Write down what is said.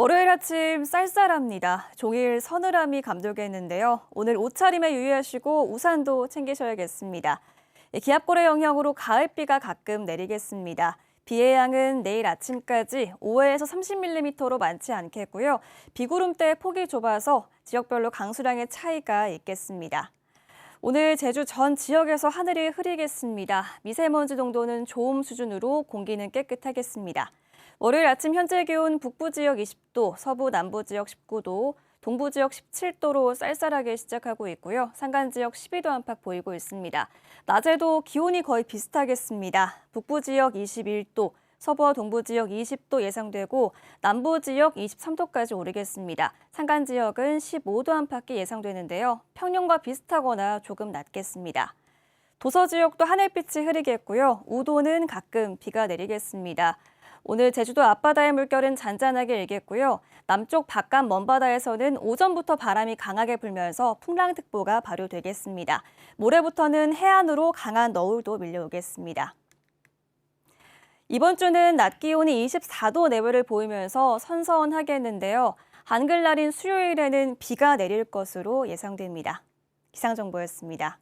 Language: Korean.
월요일 아침 쌀쌀합니다. 종일 서늘함이 감돌겠는데요. 오늘 옷차림에 유의하시고 우산도 챙기셔야겠습니다. 예, 기압골의 영향으로 가을비가 가끔 내리겠습니다. 비의 양은 내일 아침까지 5에서 30mm로 많지 않겠고요. 비구름대 폭이 좁아서 지역별로 강수량의 차이가 있겠습니다. 오늘 제주 전 지역에서 하늘이 흐리겠습니다. 미세먼지 농도는 좋음 수준으로 공기는 깨끗하겠습니다. 월요일 아침 현재 기온 북부 지역 20도, 서부 남부 지역 19도, 동부 지역 17도로 쌀쌀하게 시작하고 있고요. 산간 지역 12도 안팎 보이고 있습니다. 낮에도 기온이 거의 비슷하겠습니다. 북부 지역 21도, 서부와 동부 지역 20도 예상되고 남부 지역 23도까지 오르겠습니다. 산간 지역은 15도 안팎이 예상되는데요. 평년과 비슷하거나 조금 낮겠습니다. 도서 지역도 하늘빛이 흐리겠고요. 우도는 가끔 비가 내리겠습니다. 오늘 제주도 앞바다의 물결은 잔잔하게 일겠고요. 남쪽 바깥 먼바다에서는 오전부터 바람이 강하게 불면서 풍랑특보가 발효되겠습니다. 모레부터는 해안으로 강한 너울도 밀려오겠습니다. 이번 주는 낮 기온이 24도 내외를 보이면서 선선하겠는데요. 한글날인 수요일에는 비가 내릴 것으로 예상됩니다. 기상정보였습니다.